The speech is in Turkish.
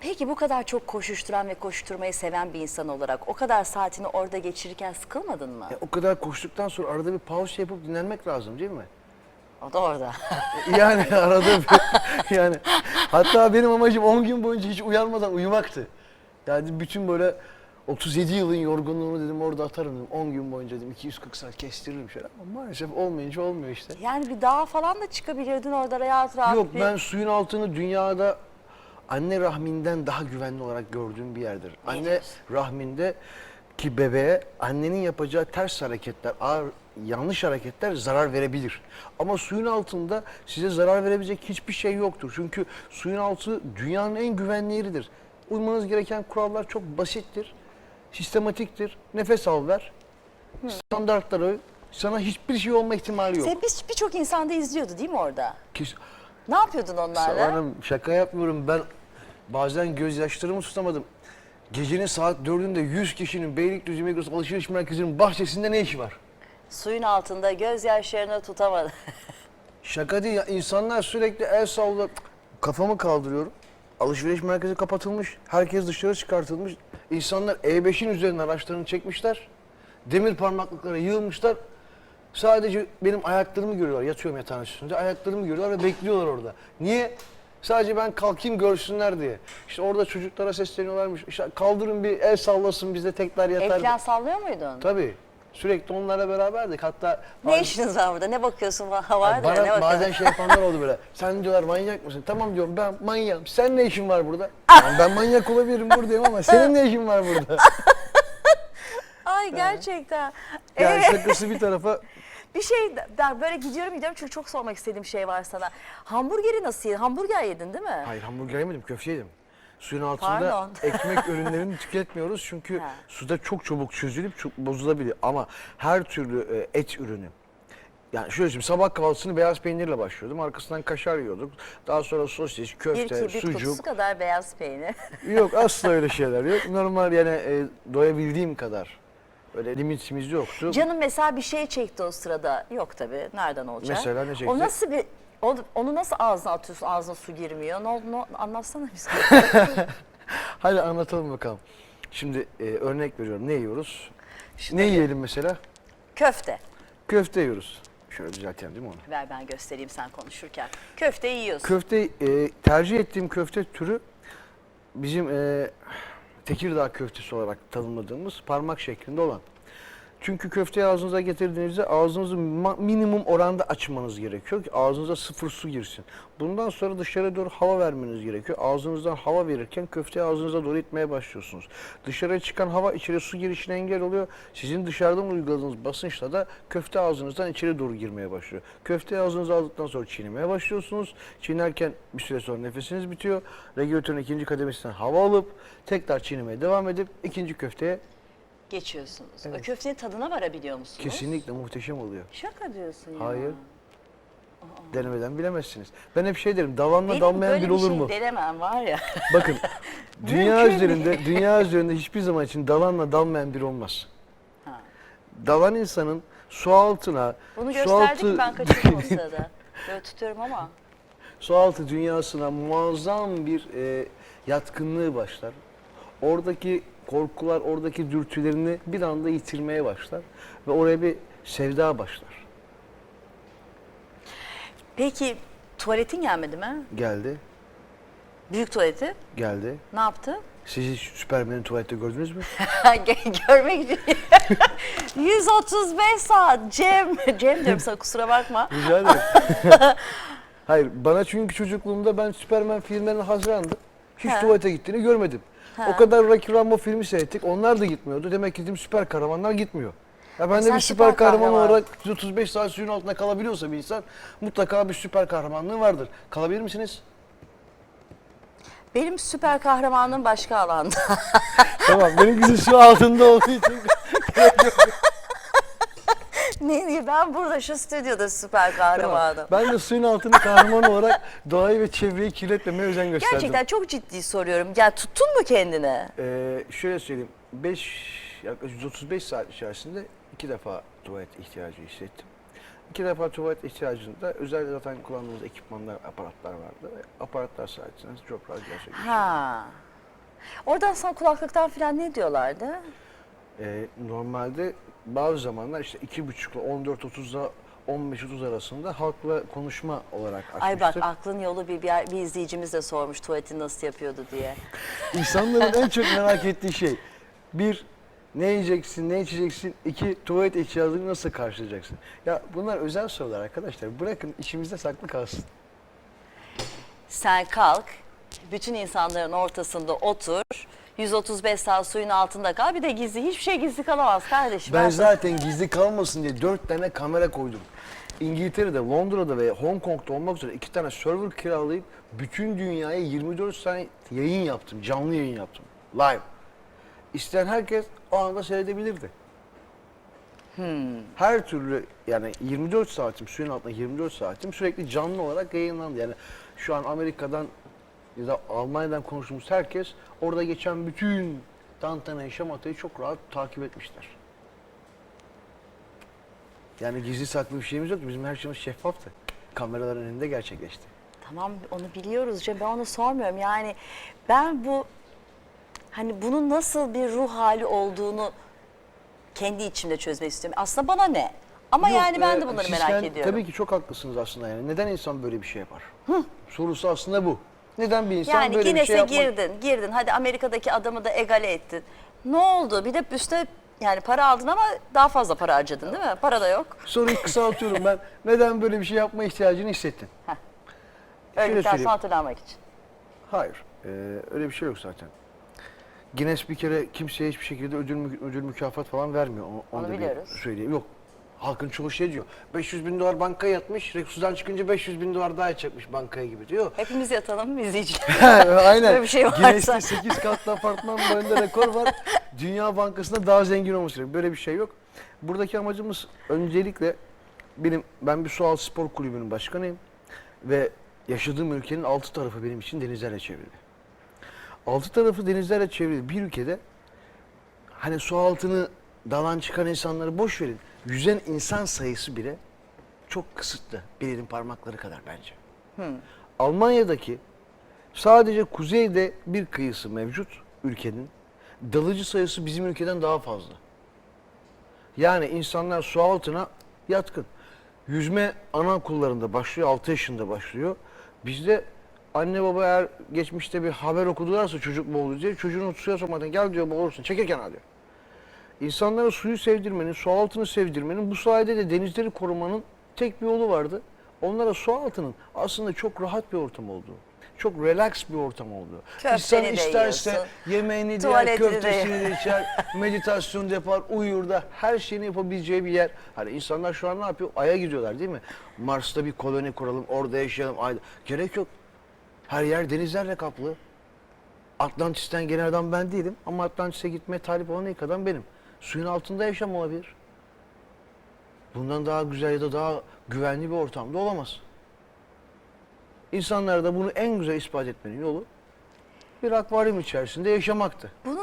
Peki bu kadar çok koşuşturan ve koşturmayı seven bir insan olarak o kadar saatini orada geçirirken sıkılmadın mı? E, o kadar koştuktan sonra arada bir pause yapıp dinlenmek lazım değil mi? O da orada. Yani arada bir, yani hatta benim amacım 10 gün boyunca hiç uyanmadan uyumaktı. Yani bütün böyle 37 yılın yorgunluğunu dedim orada atarım dedim. 10 gün boyunca dedim 240 saat kestiririm şöyle ama maalesef olmayınca olmuyor işte. yani bir dağa falan da çıkabilirdin orada rahat rahat. Yok bir... ben suyun altını dünyada anne rahminden daha güvenli olarak gördüğüm bir yerdir. Anne rahminde ki bebeğe annenin yapacağı ters hareketler, ağır, yanlış hareketler zarar verebilir. Ama suyun altında size zarar verebilecek hiçbir şey yoktur. Çünkü suyun altı dünyanın en güvenli yeridir. Uymanız gereken kurallar çok basittir, sistematiktir. Nefes al ver, standartlara uy. Sana hiçbir şey olma ihtimali yok. Sen bir- birçok insan da izliyordu değil mi orada? Kes- Ne yapıyordun onlarla? Hanım şaka yapmıyorum ben bazen gözyaşlarımı tutamadım. Gecenin saat dördünde 100 kişinin Beylikdüzü Migros Alışveriş Merkezi'nin bahçesinde ne işi var? Suyun altında gözyaşlarını tutamadı. Şaka değil ya insanlar sürekli el salla kafamı kaldırıyorum. Alışveriş merkezi kapatılmış. Herkes dışarı çıkartılmış. İnsanlar E5'in üzerine araçlarını çekmişler. Demir parmaklıklara yığılmışlar. Sadece benim ayaklarımı görüyorlar. Yatıyorum yatağın üstünde. Ayaklarımı görüyorlar ve bekliyorlar orada. Niye? Sadece ben kalkayım görsünler diye. İşte orada çocuklara sesleniyorlarmış. İşte kaldırın bir el sallasın biz de tekrar yatar. falan sallıyor muydun? Tabii. Sürekli onlarla beraberdik. Hatta Ne işiniz var burada? Ne bakıyorsun vardı ya, bana ne bakıyorsun? bazen şey yapanlar oldu böyle. Sen diyorlar manyak mısın? Tamam diyorum ben manyağım. Sen ne işin var burada? "Lan ben manyak olabilirim buradayım ama senin ne işin var burada? Ay gerçekten. Yani şakası bir tarafa Bir şey böyle gidiyorum gidiyorum çünkü çok sormak istediğim şey var sana. Hamburgeri nasıl yedin? Hamburger yedin değil mi? Hayır hamburger yemedim köfte yedim. Suyun altında Pardon. ekmek ürünlerini tüketmiyoruz çünkü Ha. suda çok çabuk çözülüp çok bozulabilir. Ama her türlü e, et ürünü yani şöyle söyleyeyim sabah kahvaltısını beyaz peynirle başlıyordum. Arkasından kaşar yiyorduk. Daha sonra sosis, Bir köfte, kibrit kutusu sucuk. kadar beyaz peynir. Yok asla öyle şeyler yok. Normal yani e, doyabildiğim kadar. Öyle limitimiz yoktu. Canım mesela bir şey çekti o sırada. Yok tabii. Nereden olacak? Mesela ne çekti? O nasıl bir o- onu nasıl ağzına atıyorsun? Ağzına su girmiyor. Ne oldu? Ne, anlatsana bize. Hadi anlatalım bakalım. Şimdi e, örnek veriyorum. Ne yiyoruz? ne yiyelim mesela? Köfte. Köfte yiyoruz. Şöyle düzeltelim değil mi onu? Ver ben göstereyim sen konuşurken. Köfte yiyorsun. Köfte e, tercih ettiğim köfte türü bizim e, Tekirdağ köftesi olarak tanımladığımız parmak şeklinde olan. Çünkü köfteyi ağzınıza getirdiğinizde ağzınızı minimum oranda açmanız gerekiyor ki ağzınıza sıfır su girsin. Bundan sonra dışarı doğru hava vermeniz gerekiyor. Ağzınızdan hava verirken köfteyi ağzınıza doğru itmeye başlıyorsunuz. Dışarıya çıkan hava içeri su girişine engel oluyor. Sizin dışarıdan uyguladığınız basınçla da köfte ağzınızdan içeri doğru girmeye başlıyor. Köfteyi ağzınıza aldıktan sonra çiğnemeye başlıyorsunuz. Çiğnerken bir süre sonra nefesiniz bitiyor. Regülatörün ikinci kademesinden hava alıp tekrar çiğnemeye devam edip ikinci köfteye Geçiyorsunuz. O köftenin tadına varabiliyor musunuz? kesinlikle muhteşem oluyor. Şaka diyorsun ya. Hayır. Denemeden bilemezsiniz. Ben hep şey derim, davanla Benim dalmayan böyle bir olur şey mu? denemem var ya. Bakın, dünya üzerinde, dünya üzerinde hiçbir zaman için dalanla dalmayan bir olmaz. Ha. Dalan insanın su altına, Bunu su gösterdik altı, ben kaçırdım o sırada. Böyle tutuyorum ama. su altı dünyasına muazzam bir e, yatkınlığı başlar. Oradaki korkular, oradaki dürtülerini bir anda yitirmeye başlar ve oraya bir sevda başlar. Peki tuvaletin gelmedi mi? Geldi, Büyük tuvaleti. geldi. Ne yaptı? Siz hiç Süpermen'i tuvalette gördünüz mü? Görmek için. 135 saat Cem. Cem diyorum sana kusura bakma. Rica ederim. Hayır, bana çünkü çocukluğumda ben Süpermen filmlerine hazırlandım. Hiç Ha. tuvalete gittiğini görmedim. O kadar Rocky Rambo filmi seyrettik, onlar da gitmiyordu. Demek ki dedim süper kahramanlar gitmiyor. Ya ben de Sen bir süper, süper kahraman kahraman. olarak 35 saat suyun altında kalabiliyorsa bir insan mutlaka bir süper kahramanlığı vardır. Kalabilir misiniz? Benim süper kahramanlığım başka alanda. tamam, benimkisi su altında olduğu için. ne diye ben burada şu stüdyoda süper kahramanım. ben de suyun altında kahraman olarak doğayı ve çevreyi kirletmemeye özen gösterdim. Gerçekten çok ciddi soruyorum. Ya tuttun mu kendini? Ee, şöyle söyleyeyim. 5 yaklaşık 135 saat içerisinde iki defa tuvalet ihtiyacı hissettim. iki defa tuvalet ihtiyacında özel zaten kullandığımız ekipmanlar, aparatlar vardı. Aparatlar sayesinde çok rahat gerçekleşiyor. Ha. Oradan sana kulaklıktan falan ne diyorlardı? Ee, normalde bazı zamanlar işte iki buçukla 14.30'da 15.30 arasında halkla konuşma olarak açmıştır. Ay bak aklın yolu bir, bir, bir izleyicimiz de sormuş tuvaleti nasıl yapıyordu diye. İnsanların en çok merak ettiği şey bir ne yiyeceksin, ne içeceksin, iki tuvalet ihtiyacını nasıl karşılayacaksın? Ya bunlar özel sorular arkadaşlar. Bırakın içimizde saklı kalsın. Sen kalk, bütün insanların ortasında otur, 135 saat suyun altında kal. Bir de gizli, hiçbir şey gizli kalamaz kardeşim. Ben sana- zaten gizli kalmasın diye dört tane kamera koydum. İngiltere'de, Londra'da ve Hong Kong'da olmak üzere iki tane server kiralayıp bütün dünyaya 24 saat yayın yaptım. Canlı yayın yaptım. Live. İsteyen herkes o anda seyredebilirdi. Her türlü yani 24 saatim suyun altında 24 saatim sürekli canlı olarak yayınlandı. Yani şu an Amerika'dan ya da Almanya'dan konuştuğumuz herkes orada geçen bütün tantana şamatayı çok rahat takip etmişler. Yani gizli saklı bir şeyimiz yok. Bizim her şeyimiz şeffaftı. Kameraların önünde gerçekleşti. Tamam onu biliyoruz Cem. Ben onu sormuyorum. Yani ben bu hani bunun nasıl bir ruh hali olduğunu kendi içimde çözmek istiyorum. Aslında bana ne? Ama Yok, yani ben e, de bunları siz merak ediyorum. Tabii ki çok haklısınız aslında yani. Neden insan böyle bir şey yapar? Sorusu aslında bu. Neden bir insan yani böyle bir şey yapmak... girdin, girdin. Hadi Amerika'daki adamı da egale ettin. Ne oldu? Bir de üstte yani para aldın ama daha fazla para harcadın değil mi? Para da yok. Soruyu kısaltıyorum ben. Neden böyle bir şey yapma ihtiyacını hissettin? Söyleyeyim. sonra hatırlanmak için. Hayır. e, öyle bir şey yok zaten. Guinness bir kere kimseye hiçbir şekilde ödül, mü- ödül mükafat falan vermiyor. Onu, Onu da bir biliyoruz. söyleyeyim. Yok. Halkın çoğu şey diyor. 500 bin dolar bankaya yatmış. Sudan çıkınca 500 bin dolar daha yatacakmış bankaya gibi diyor. Hepimiz yatalım izleyici. Aynen. Böyle bir şey varsa. Guinness'te 8 katlı apartman boyunda rekor var. Dünya Bankası'nda daha zengin olması. Böyle bir şey yok. Buradaki amacımız öncelikle benim ben bir sualtı spor kulübünün başkanıyım ve yaşadığım ülkenin altı tarafı benim için denizlerle çevrili. Altı tarafı denizlerle çevrili bir ülkede hani su altını dalan çıkan insanları boş verin. Yüzen insan sayısı bile çok kısıtlı. Bir elin parmakları kadar bence. Almanya'daki sadece kuzeyde bir kıyısı mevcut ülkenin. Dalıcı sayısı bizim ülkeden daha fazla. Yani insanlar su altına yatkın. Yüzme anaokullarında başlıyor, 6 yaşında başlıyor. Bizde anne baba eğer geçmişte bir haber okudularsa çocuk boğulur diye çocuğunu suya sokmadan gel diyor boğulursun çekil kenara diyor. İnsanlara suyu sevdirmenin, su altını sevdirmenin, bu sayede de denizleri korumanın tek bir yolu vardı. Onlara su altının aslında çok rahat bir ortam olduğu, çok relax bir ortam olduğu. Köfteni İnsan de isterse yiyorsun, yemeğini tuvaletini de köftesini de içer, meditasyon yapar, uyur da her şeyini yapabileceği bir yer. Hani insanlar şu an ne yapıyor? Ay'a gidiyorlar değil mi? Mars'ta bir koloni kuralım, orada yaşayalım. Ayda. Gerek yok. Her yer denizlerle kaplı. Atlantis'ten adam ben değilim ama Atlantis'e gitmeye talip olan ilk adam benim. Suyun altında yaşam olabilir. Bundan daha güzel ya da daha güvenli bir ortamda olamaz. İnsanlara da bunu en güzel ispat etmenin yolu bir akvaryum içerisinde yaşamaktı. Bunu